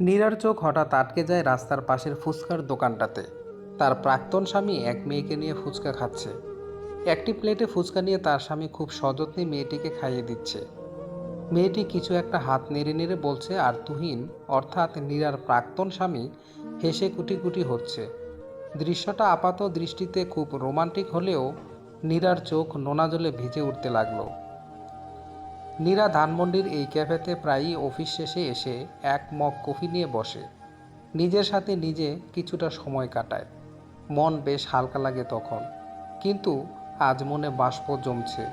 নীরার চোখ হঠাৎ আটকে যায় রাস্তার পাশের ফুচকার দোকানটাতে। তার প্রাক্তন স্বামী এক মেয়েকে নিয়ে ফুচকা খাচ্ছে। একটি প্লেটে ফুচকা নিয়ে তার স্বামী খুব সযত্নে মেয়েটিকে খাইয়ে দিচ্ছে। মেয়েটি কিছু একটা হাত নেড়ে নেড়ে বলছে, আর তুহিন, অর্থাৎ নীরার প্রাক্তন স্বামী হেসে কুটি কুটি হচ্ছে। দৃশ্যটা আপাত দৃষ্টিতে খুব রোমান্টিক হলেও নীরার চোখ নোনা জলে ভিজে উঠতে লাগল। নীরা ধানমন্ডির এই ক্যাফেতে প্রায়ই অফিস শেষে এসে এক মগ কফি নিয়ে বসে। নিজের সাথে নিজে কিছুটা সময় কাটায়। মন বেশ হালকা লাগে তখন। কিন্তু আজ মনে বাষ্প জমছে।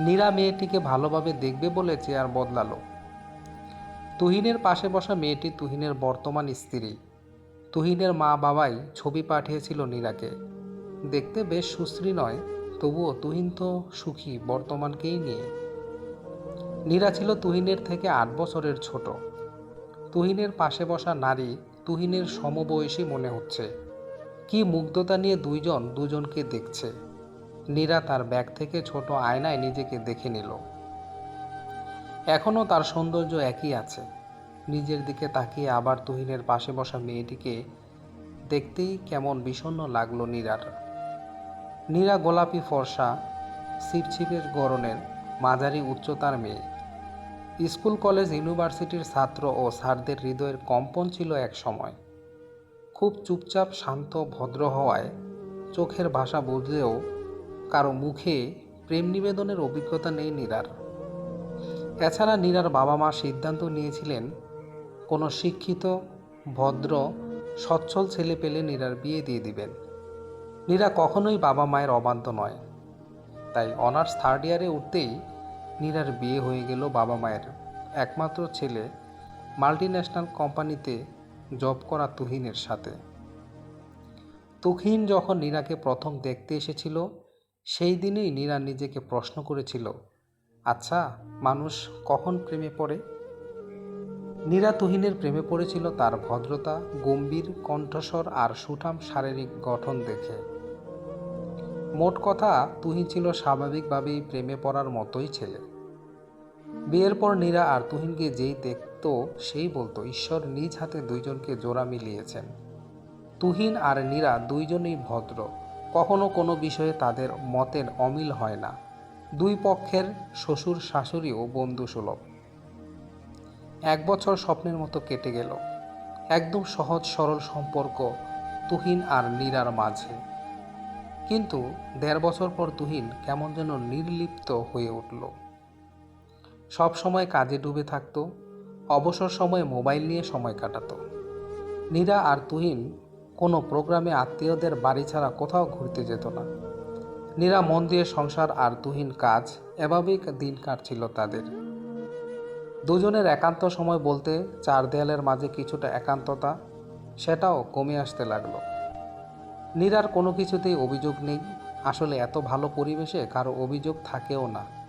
নীরা মেয়েটিকে ভালোভাবে দেখবে বলে চেয়ার বদলালো। তুহিনের পাশে বসা মেয়েটি তুহিনের বর্তমান স্ত্রী। তুহিনের মা বাবাই ছবি পাঠিয়েছিল নীরাকে। দেখতে বেশ সুশ্রী নয়, তবুও তুহিন তো সুখী বর্তমানকেই নিয়ে। নীরা ছিল তুহিনের থেকে আট বছরের ছোট। তুহিনের পাশে বসা নারী তুহিনের সমবয়সী মনে হচ্ছে। কি মুগ্ধতা নিয়ে দুইজন দুজনকে দেখছে। নীরা তার ব্যাগ থেকে ছোট আয়নায় নিজেকে দেখে নিল। এখনও তার সৌন্দর্য একই আছে। নিজের দিকে তাকিয়ে আবার তুহিনের পাশে বসা মেয়েটিকে দেখতেই কেমন বিষণ্ণ লাগল নীরার। নীরা গোলাপি ফর্সা, ছিপছিপের গরনের মাঝারি উচ্চতার মেয়ে। স্কুল, কলেজ, ইউনিভার্সিটির ছাত্র ও স্যারদের হৃদয়ের কম্পন ছিল এক সময়। খুব চুপচাপ, শান্ত, ভদ্র হওয়ায় চোখের ভাষা বুঝলেও কারও মুখে প্রেম নিবেদনের অভিজ্ঞতা নেই নীরার। এছাড়া নীরার বাবা মা সিদ্ধান্ত নিয়েছিলেন, কোনো শিক্ষিত, ভদ্র, সচ্ছল ছেলে পেলে নীরার বিয়ে দিয়ে দিবেন। নীরা কখনোই বাবা মায়ের অবান্ত নয়। তাই অনার্স থার্ড ইয়ারে উঠতেই নীরার বিয়ে হয়ে গেল বাবা মায়ের। একমাত্র ছেলে মাল্টিন্যাশনাল কোম্পানিতে জব করা তুহিনের সাথে। তুহিন যখন নীরাকে প্রথম দেখতে এসেছিল, সেই দিনেই নীরা নিজেকে প্রশ্ন করেছিল আচ্ছা মানুষ কখন প্রেমে পড়ে? নীরা তুহিনের প্রেমে পড়েছিল তার ভদ্রতা, গম্ভীর কণ্ঠস্বর আর সুঠাম শারীরিক গঠন দেখে। মোট কথা, তুহিন ছিল স্বাভাবিকভাবেই প্রেমে পড়ার মতোই ছেলে। বিয়ের পর নীরা আর তুহিনকে যেই দেখত, সেই বলতো ঈশ্বর নিজ হাতে দুইজনকে জোড়া মিলিয়েছেন। তুহিন আর নীরা দুইজনেই ভদ্র। কখনো কোনো বিষয়ে তাদের মতের অমিল হয় না। দুই পক্ষের শ্বশুর শাশুড়িও বন্ধুসুলভ। এক বছর স্বপ্নের মতো কেটে গেল। একদম সহজ সরল সম্পর্ক তুহিন আর নীরার মাঝে। কিন্তু দেড় বছর পর তুহিন কেমন যেন নির্লিপ্ত হয়ে উঠল। সব সময় কাজে ডুবে থাকত, অবসর সময়ে মোবাইল নিয়ে সময় কাটাতো। নীরা আর তুহিন কোনো প্রোগ্রামে আত্মীয়দের বাড়ি ছাড়া কোথাও ঘুরতে যেত না। নীরা মন দিয়ে সংসার আর তুহিন কাজ এভাবেই দিন কাটছিল তাদের। দুজনের একান্ত সময় বলতে চার দেয়ালের মাঝে কিছুটা একান্ততা, সেটাও কমে আসতে লাগল। নীরার কোনো কিছুতেই অভিযোগ নেই। আসলে এত ভালো পরিবেশে কারও অভিযোগ থাকেও না।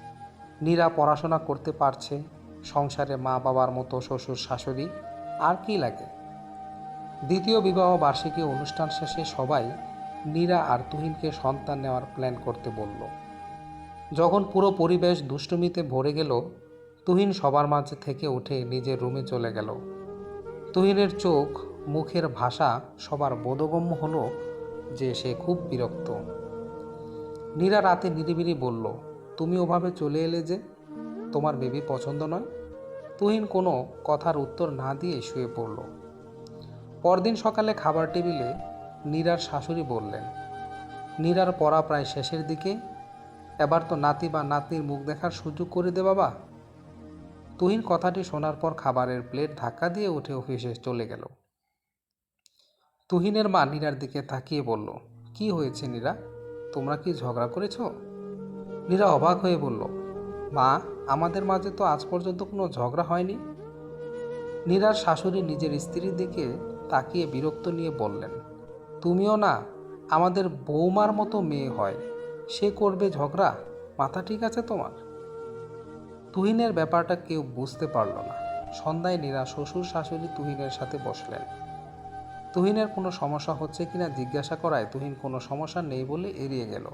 নীরা পড়াশোনা করতে পারছে, সংসারে মা বাবার মতো শ্বশুর শাশুড়ি, আর কি লাগে? দ্বিতীয় বিবাহ বার্ষিকী অনুষ্ঠান শেষে সবাই নীরা আর তুহিনকে সন্তান নেওয়ার প্ল্যান করতে বলল। যখন পুরো পরিবেশ দুষ্টুমিতে ভরে গেল, তুহিন সবার মাঝে থেকে উঠে নিজের রুমে চলে গেল। তুহিনের চোখ, মুখের ভাষা সবার বোধগম্য হলো যে সে খুব বিরক্ত। নীরা রাতে নিরিবিরি বলল তুমি ওভাবে চলে এলে যে তোমার বেবি পছন্দ নয়? তুহিন কোনো কথার উত্তর না দিয়ে শুয়ে পড়ল। পরদিন সকালে খাবার টেবিলে নীরার শাশুড়ি বললেন, নীরার পড়া প্রায় শেষের দিকে। এবার তো নাতি বা নাতনির মুখ দেখার সুযোগ করে দে বাবা। তুহিন কথাটি শোনার পর খাবারের প্লেট ধাক্কা দিয়ে উঠে অফিসে চলে গেল। তুহিনের মা নীরার দিকে তাকিয়ে বলল, কি হয়েছে নীরা? তোমরা কি ঝগড়া করেছ? নীরা অবাক হয়ে বলল, মা, আমাদের মাঝে তো আজ পর্যন্ত কোনো ঝগড়া হয়নি? নীরার শাশুড়ি নিজের স্ত্রীর দিকে তাকিয়ে বিরক্ত নিয়ে বললেন, তুমিও না, আমাদের বৌমার মতো মেয়ে হয়, সে করবে ঝগড়া? মাথা ঠিক আছে তোমার? তুহিনের ব্যাপারটা কেউ বুঝতে পারল না। সন্ধ্যায় নীরা শ্বশুর শাশুড়ি তুহিনের সাথে বসলেন। তুহিনের কোনো সমস্যা হচ্ছে কিনা জিজ্ঞাসা করায় তুহিন কোনো সমস্যা নেই বলে এড়িয়ে গেল।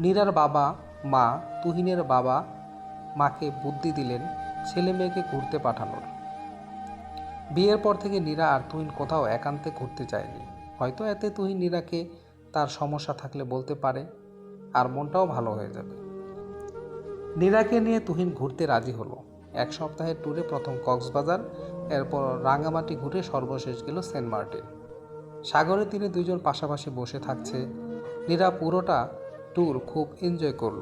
নীরার বাবা মা তুহিনের বাবা মাকে বুদ্ধি দিলেন, ছেলে মেয়েকে ঘুরতে পাঠানোর। বিয়ের পর থেকে নীরা আর তুহিন কোথাও একান্তে ঘুরতে চায়নি হয়তো এতে তুহিন নীরাকে তার সমস্যা থাকলে বলতে পারে, আর মনটাও ভালো হয়ে যাবে। নীরাকে নিয়ে তুহিন ঘুরতে রাজি হলো। এক সপ্তাহের ট্যুরে প্রথম কক্সবাজার, এরপর রাঙামাটি ঘুরে সর্বশেষ গেল সেন্ট মার্টিন। সাগরে তীরে দুইজন পাশাপাশি বসে থাকছে। নীরা পুরোটা ট্যুর খুব এনজয় করল।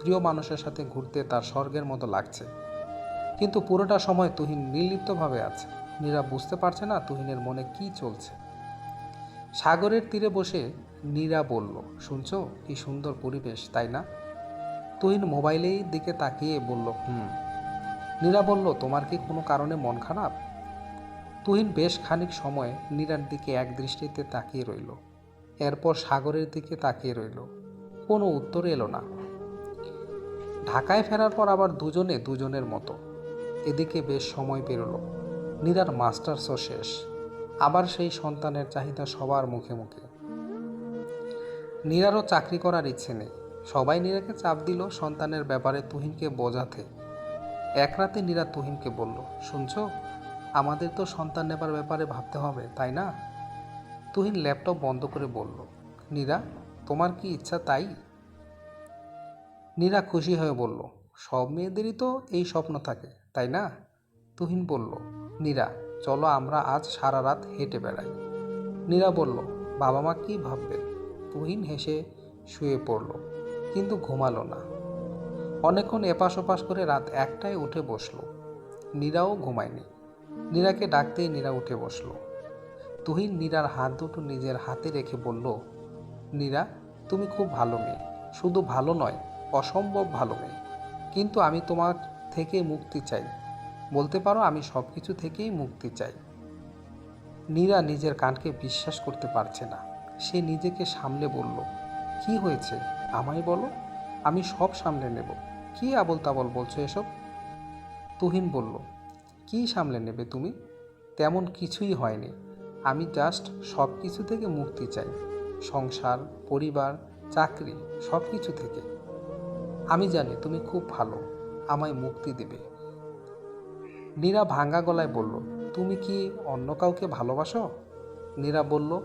প্রিয় মানুষের সাথে ঘুরতে তার স্বর্গের মতো লাগছে। কিন্তু পুরোটা সময় তুহিন নির্লিপ্তভাবে আছে। নীরা বুঝতে পারছে না তুহিনের মনে কি চলছে। সাগরের তীরে বসে নীরা বলল, শুনছো? কি সুন্দর পরিবেশ, তাই না? তুহিন মোবাইলের দিকে তাকিয়ে বলল, হুম। নীরা বলল, তোমার কি কোনো কারণে মন খারাপ? তুহিন বেশ খানিক সময় নীরার দিকে এক দৃষ্টিতে তাকিয়ে রইল। এরপর সাগরের দিকে তাকিয়ে রইল। কোনো উত্তর এলো না। ঢাকায় ফেরার পর আবার দুজনে দুজনের মতো। এদিকে বেশ সময় পেরোলো। নীরার মাস্টার্সও শেষ। আবার সেই সন্তানের চাহিদা সবার মুখে মুখে। নীরারও চাকরি করার ইচ্ছে নেই। সবাই নীরাকে চাপ দিল সন্তানের ব্যাপারে তুহিনকে বোঝাতে। এক রাতে নীরা তুহিনকে বলল, শুনছো? আমাদের তো সন্তান নেবার ব্যাপারে ভাবতে হবে, তাই না? তুহিন ল্যাপটপ বন্ধ করে বলল, নীরা তোমার কি ইচ্ছা তাই? নীরা খুশি হয়ে বলল, সব মেয়েদেরই তো এই স্বপ্ন থাকে, তাই না? তুহিন বলল, নীরা, চলো আমরা আজ সারা রাত হেঁটে বেড়াই। নীরা বলল, বাবা মা কী ভাববেন তুহিন হেসে শুয়ে পড়ল, কিন্তু ঘুমালো না। অনেকক্ষণ এপাশ ওপাশ করে রাত একটায় উঠে বসল। নীরাও ঘুমায়নি। নীরাকে ডাকতেই নীরা উঠে বসল। তুহিন নীরার হাত দুটো নিজের হাতে রেখে বলল নীরা তুমি খুব ভালো মেয়ে। শুধু ভালো নয়, অসম্ভব ভালো মেয়ে। কিন্তু আমি তোমার থেকে মুক্তি চাই। বলতে পারো আমি সব কিছু থেকেই মুক্তি চাই। নীরা নিজের কানকে বিশ্বাস করতে পারছে না। সে নিজেকে সামলে বলল, কি হয়েছে? আমায় বলো। আমি সব সামলে নেব। কি আবল তাবল বলছো এসব? তুহিন বলল, কি সামলে নেবে তুমি? তেমন কিছুই হয়নি। আমি জাস্ট সব কিছু থেকে মুক্তি চাই। সংসার, পরিবার, চাকরি সব কিছু থেকে। আমি জানি তুমি খুব ভালো, আমায় মুক্তি দেবে। নীরা ভাঙ্গা গলায় বলল, তুমি কি অন্য কাউকে ভালোবাসো? নীরা বলল,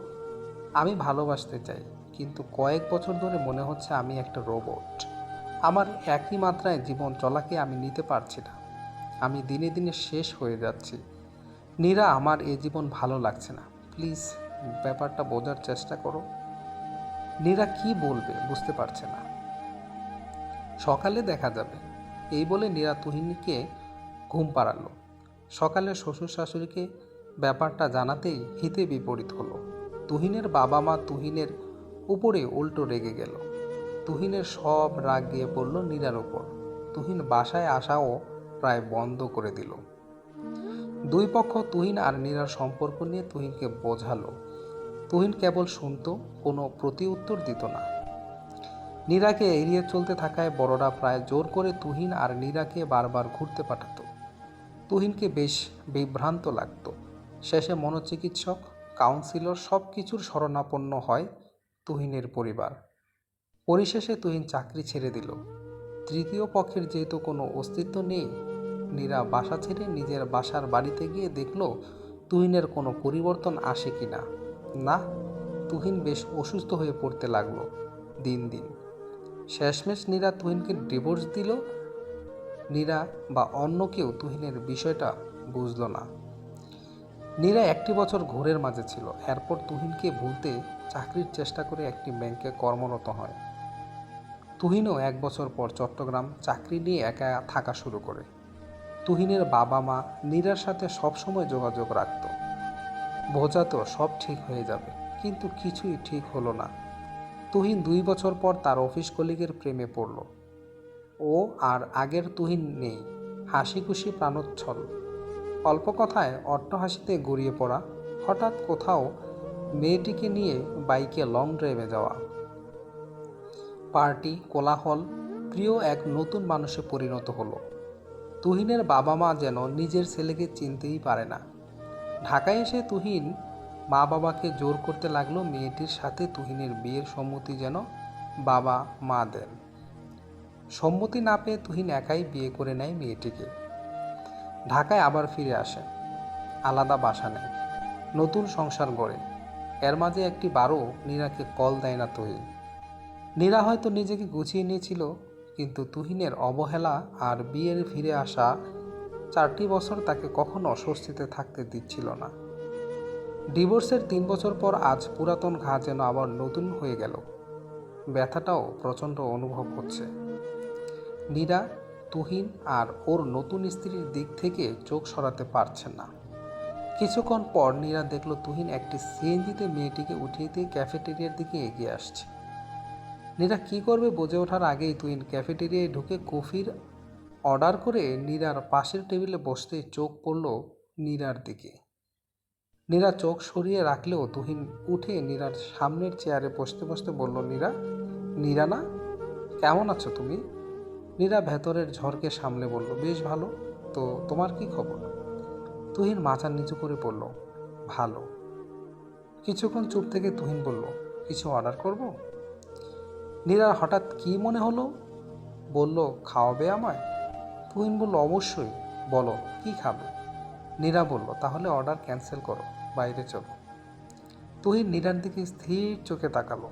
আমি ভালোবাসতে চাই, কিন্তু কয়েক বছর ধরে মনে হচ্ছে আমি একটা রোবট। আমার একই মাত্রায় জীবন চলাকে আমি নিতে পারছি না। আমি দিনে দিনে শেষ হয়ে যাচ্ছি। নীরা, আমার এ জীবন ভালো লাগছে না। প্লিজ, ব্যাপারটা বোঝার চেষ্টা করো। নীরা কি বলবে বুঝতে পারছে না। সকালে দেখা যাবে। এই বলে নীরা তুহিনীকে ঘুম পাড়ালো। সকালে শ্বশুর শাশুড়িকে ব্যাপারটা জানাতেই হিতে বিপরীত হলো। তুহিনের বাবা মা তুহিনের উপরে উল্টো রেগে গেল। তুহিনের সব রাগ গিয়ে পড়ল নীরার উপর। তুহিন বাসায় আসাও প্রায় বন্ধ করে দিল। দুই পক্ষ তুহিন আর নীরার সম্পর্ক নিয়ে তুহিনকে বোঝালো। তুহিন কেবল শুনত, কোনো প্রতি উত্তর দিত না। নীরাকে এড়িয়ে চলতে থাকায় বড়রা প্রায় জোর করে তুহিন আর নীরাকে বারবার ঘুরতে পাঠাতো। তুহিনকে বেশ বিভ্রান্ত লাগত। শেষে মনোচিকিৎসক, কাউন্সিলর সব কিছুর শরণাপন্ন হয় তুহিনের পরিবার। পরিশেষে তুহিন চাকরি ছেড়ে দিল। তৃতীয় পক্ষের যেহেতু কোনো অস্তিত্ব নেই, নীরা বাসা ছেড়ে নিজের বাসার বাড়িতে গিয়ে দেখল তুহিনের কোনো পরিবর্তন আসে কি না না, তুহিন বেশ অসুস্থ হয়ে পড়তে লাগল দিন দিন। শেষমেশ নীরা তুহিনকে ডিভোর্স দিল। নীরা বা অন্য কেউ তুহিনের বিষয়টা বুঝল না। নীরা একটি বছর ঘোরের মাঝে ছিল। এরপর তুহিনকে ভুলতে চাকরির চেষ্টা করে একটি ব্যাংকে কর্মরত হয়। তুহিনও এক বছর পর চট্টগ্রাম চাকরি নিয়ে একা থাকা শুরু করে। তুহিনের বাবা মা নীরার সাথে সবসময় যোগাযোগ রাখত। বোঝাতো সব ঠিক হয়ে যাবে। কিন্তু কিছুই ঠিক হলো না। তুহিন দুই বছর পর তার অফিস কলিগের প্রেমে পড়ল। ও আর আগের তুহিন নেই। হাসি খুশি প্রাণোচ্ছল। অল্প কথায় অট্টহাসিতে গড়িয়ে পড়া, হঠাৎ কোথাও মেয়েটিকে নিয়ে বাইকে লং ড্রাইভে যাওয়া। পার্টি, কোলাহল, প্রিয় এক নতুন মানুষে পরিণত হলো। তুহিনের বাবা মা যেন নিজের ছেলেকে চিনতেই পারে না। ঢাকায় এসে তুহিন মা বাবাকে জোর করতে লাগল মেয়েটির সাথে তুহিনের বিয়ের সম্মতি যেন বাবা, মা দেন। সম্মতি না পেয়ে তুহিন একাই বিয়ে করে নেয় মেয়েটিকে। ঢাকায় আবার ফিরে আসে। আলাদা বাসা নেয় নতুন সংসার গড়ে। এর মাঝে একটি বারও নীরাকে কল দেয় না তুহিন। নীরা হয়তো নিজেকে গুছিয়ে নিয়েছিল, কিন্তু তুহিনের অবহেলা আর বিয়ের ফিরে আসা চারটি বছর তাকে কখনো অস্বস্তিতে থাকতে দিচ্ছিল না। ডিভোর্সের তিন বছর পর আজ পুরাতন ঘা যেন আবার নতুন হয়ে গেল। ব্যথাটাও প্রচণ্ড অনুভব হচ্ছে। নীরা, তুহিন আর ওর নতুন স্ত্রীর দিক থেকে চোখ সরাতে পারছে না। কিছুক্ষণ পর নীরা দেখল তুহিন একটি সিএনজিতে মেয়েটিকে উঠিয়ে দিয়ে ক্যাফেটেরিয়ার দিকে এগিয়ে আসছে। নীরা কি করবে, বুঝে ওঠার আগেই তুহিন ক্যাফেটেরিয়ায় ঢুকে কফির অর্ডার করে নীরার পাশের টেবিলে বসতে চোখ পড়ল নীরার দিকে। নীরা চোখ সরিয়ে রাখলেও তুহিন উঠে নীরার সামনের চেয়ারে বসতে বসতে বলল, নীরা নীরা না? কেমন আছো তুমি? নীরা ভেতরের ঝড়কে সামলে বলল, বেশ ভালো। তো তোমার কি খবর? তুহিন মাথা নিচু করে বলল, ভালো। কিছুক্ষণ চুপ থেকে তুহিন বলল, কিছু অর্ডার করব? নীরার হঠাৎ কি মনে হলো? বলল, খাওয়াবে আমায়? তুহিন বলল, অবশ্যই। বলো, কি খাবে? নীরা বলল, তাহলে অর্ডার ক্যান্সেল করো, বাইরে চলো। তুহিন নীরার দিকে স্থির চোখে তাকালো।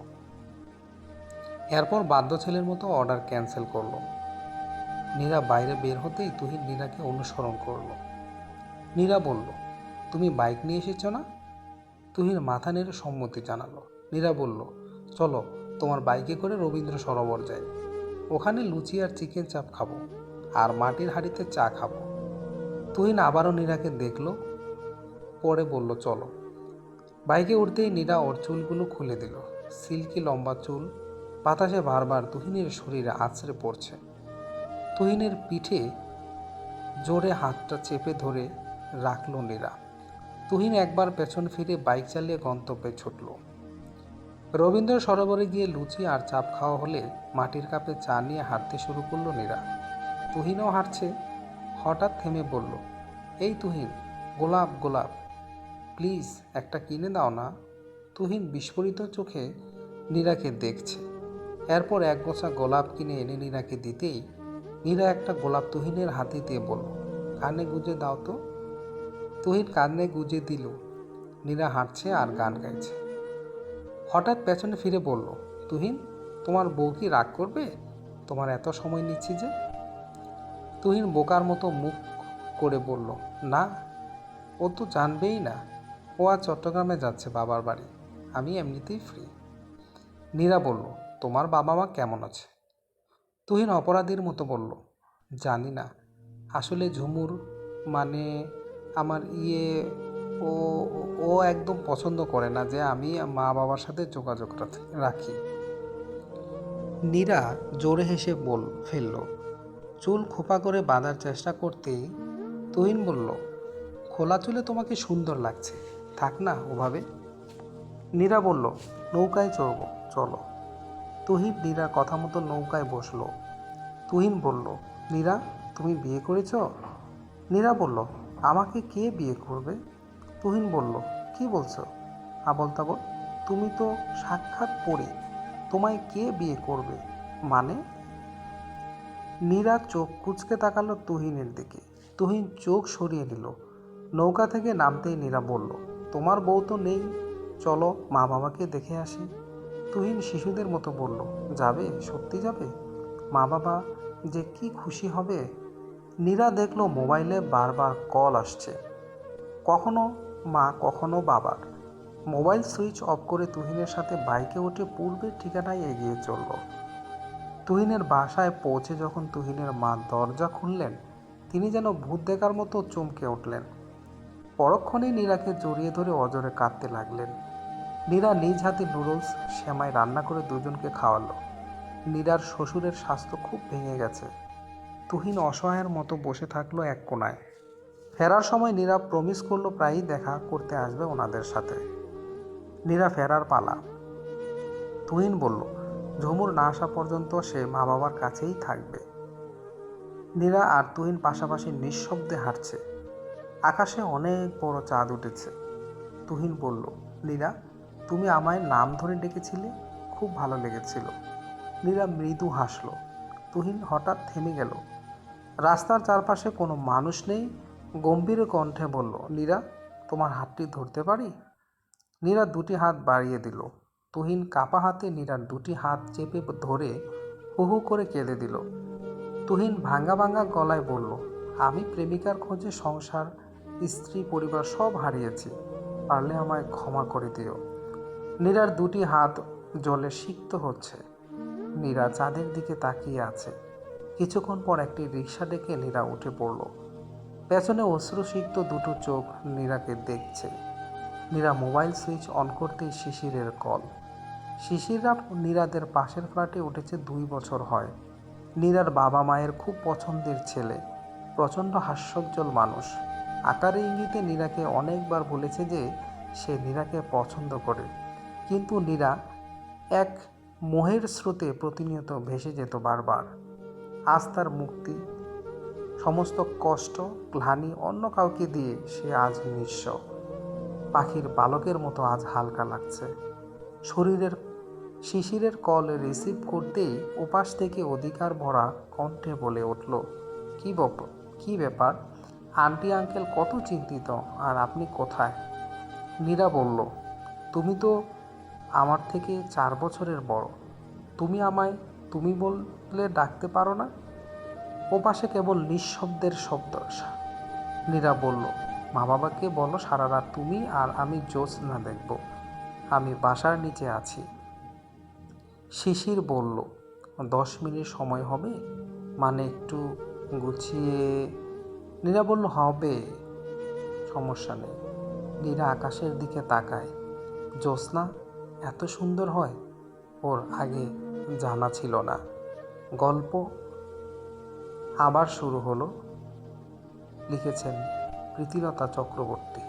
এরপর বাধ্য ছেলের মতো অর্ডার ক্যান্সেল করল। নীরা বাইরে বের হতেই তুহিন নীরাকে অনুসরণ করল। নীরা বলল, তুমি বাইক নিয়ে এসেছ না? তুহিন মাথা নেড়ে সম্মতি জানালো। নীরা বলল, চলো, তোমার বাইকে করে রবীন্দ্র সরোবর যাই। ওখানে লুচি আর চিকেন চাপ খাব। আর মাটির হাঁড়িতে চা খাব। তুহিন আবারও নীরাকে দেখল, পরে বলল, চলো। বাইকে উঠতেই নীরা ওর চুলগুলো খুলে দিল। সিল্কি লম্বা চুল, বাতাসে বারবার তুহিনের শরীরে আছড়ে পড়ছে। তুহিনের পিঠে জোরে হাতটা চেপে ধরে রাখল নীরা। তুহিন একবার পেছন ফিরে বাইক চালিয়ে গন্তব্যে ছুটল। রবীন্দ্র সরোবরে গিয়ে লুচি আর চাপ খাওয়া হলে মাটির কাপে চা নিয়ে হাঁটতে শুরু করল নীরা। তুহিনও হাঁটছে। হঠাৎ থেমে বলল, এই তুহিন, গোলাপ গোলাপ। প্লিজ, একটা কিনে দাও না। তুহিন বিস্ফোরিত চোখে নীরাকে দেখছে। এরপর এক গোছা গোলাপ কিনে এনে নীরাকে দিতেই নীরা একটা গোলাপ তুহিনের হাতে দিয়ে বলল, কানে গুজে দাও তো। তুহিন কানে গুজে দিল। নীরা হাঁটছে আর গান গাইছে। হঠাৎ পেছনে ফিরে বলল, তুহিন, তোমার বউ কি রাগ করবে? তোমার এত সময় নিচ্ছি যে। তুহিন বোকার মতো মুখ করে বলল, না, ও তো জানবেই না। ও আজ চট্টগ্রামে যাচ্ছে বাবার বাড়ি। আমি এমনিতেই ফ্রি নীরা বলল, তোমার বাবা মা কেমন আছে? তুহিন অপরাধীর মতো বলল, জানি না। আসলে ঝুমুর মানে আমার ইয়ে ও ও একদম পছন্দ করে না যে আমি মা বাবার সাথে যোগাযোগ রাখি- নীরা জোরে হেসে বল, ফেলল চুল খোপা করে বাঁধার চেষ্টা করতেই তুহিন বলল, খোলা চুলে তোমাকে সুন্দর লাগছে। থাক না, ওভাবে। নীরা বলল, নৌকায় চড়ব, চলো। তুহিন নীরার কথা মতো নৌকায় বসল। তুহিন বলল, নীরা, তুমি বিয়ে করেছ? নীরা বলল, আমাকে কে বিয়ে করবে? তুহিন বলল, কি বলছো? আবল তাবল, তুমি তো সাক্ষাৎ পড়ে তোমায় কে বিয়ে করবে? মানে নীরা চোখ কুচকে তাকালো তুহিনের দিকে। তুহিন চোখ সরিয়ে নিল। নৌকা থেকে নামতেই নীরা বলল, তোমার বউ তো নেই। চলো মা বাবাকে দেখে আসি। তুহিন শিশুদের মতো বলল, যাবে? সত্যি যাবে? মা বাবা যে কি খুশি হবে? নীরা দেখল মোবাইলে বারবার কল আসছে। কখনো মা, কখনো বাবার। মোবাইল সুইচ অফ করে তুহিনের সাথে বাইকে উঠে পূর্বের ঠিকানায় এগিয়ে চলল। তুহিনের বাসায় পৌঁছে যখন তুহিনের মা দরজা খুললেন, তিনি যেন ভূত দেখার মতো চমকে উঠলেন। পরক্ষণেই নীরাকে জড়িয়ে ধরে অজরে কাঁদতে লাগলেন। নীরা নিজ হাতে নুডলস, সেমাই রান্না করে দুজনকে খাওয়ালো। নীরার শ্বশুরের স্বাস্থ্য খুব ভেঙে গেছে। তুহিন অসহায়ের মতো বসে থাকল এক কোনায় ফেরার সময় নীরা প্রমিস করল প্রায়ই দেখা করতে আসবে ওনাদের সাথে। নীরা ফেরার পালা। তুহিন বলল ঝুমুর না আসা পর্যন্ত সে মা বাবার কাছেই থাকবে। নীরা আর তুহিন পাশাপাশি নিঃশব্দে হাঁটছে। আকাশে অনেক বড় চাঁদ উঠেছে। তুহিন বলল, নীরা, তুমি আমায় নাম ধরে ডেকেছিলে? খুব ভালো লেগেছিল। নীরা মৃদু হাসলো। তুহিন হঠাৎ থেমে গেল। রাস্তার চারপাশে কোনো মানুষ নেই। গম্ভীর কণ্ঠে বলল, নীরা, তোমার হাতটি ধরতে পারি? নীরা দুটি হাত বাড়িয়ে দিল। তুহিন কাপা হাতে নীরার দুটি হাত চেপে ধরে হু হু করে কেঁদে দিল। তুহিন ভাঙা ভাঙা গলায় বলল, আমি প্রেমিকার খোঁজে সংসার, স্ত্রী, পরিবার সব হারিয়েছি। পারলে আমায় ক্ষমা করে দিও। নীরার দুটি হাত জলে সিক্ত হচ্ছে। নীরা চাঁদের দিকে তাকিয়ে আছে। কিছুক্ষণ পর একটি রিক্সা ডেকে নীরা উঠে পড়ল। পেছনে অশ্রুসিক্ত দুটো চোখ নীরাকে দেখছে। নীরা মোবাইল সুইচ অন করতেই শিশিরের কল। শিশিররা নীরাদের পাশের ফ্ল্যাটে উঠেছে দুই বছর হয়। নীরার বাবা মায়ের খুব পছন্দের ছেলে, প্রচণ্ড হাস্যোজ্জ্বল মানুষ। আকারে ইঙ্গিতে নীরাকে অনেকবার বলেছে যে সে নীরাকে পছন্দ করে। কিন্তু নীরা এক মোহের স্রোতে প্রতিনিয়ত ভেসে যেত বারবার। আজ তার মুক্তি, সমস্ত কষ্ট, গ্লানি অন্য কাউকে দিয়ে সে আজ নিঃস্ব। পাখির বালকের মতো আজ হালকা লাগছে। শরীরের শিশিরের কল রিসিভ করতেই ওপাশ থেকে অধিকার ভরা কণ্ঠে বলে উঠল, কি বপ কি ব্যাপার? আন্টি, আঙ্কেল কত চিন্তিত, আর আপনি কোথায়? মীরা বলল, তুমি তো আমার থেকে চার বছরের বড়। তুমি আমায়, তুমি বললে ডাকতে পারো না? ওপাশে কেবল নিঃশব্দের শব্দ আসা। নীরা বলল মা বাবাকে বলো সারা রাত তুমি আর আমি জ্যোৎস্না দেখব। আমি বাসার নিচে আছি। শিশির বলল, দশ মিনিট সময় হবে? মানে একটু গুছিয়ে নীরা বলল, হবে, সমস্যা নেই। নীরা আকাশের দিকে তাকায়। জ্যোৎস্না, এত সুন্দর হয়? ওর আগে জানা ছিল না। গল্প আবার শুরু হলো। লিখেছেন প্রীতিলতা চক্রবর্তী।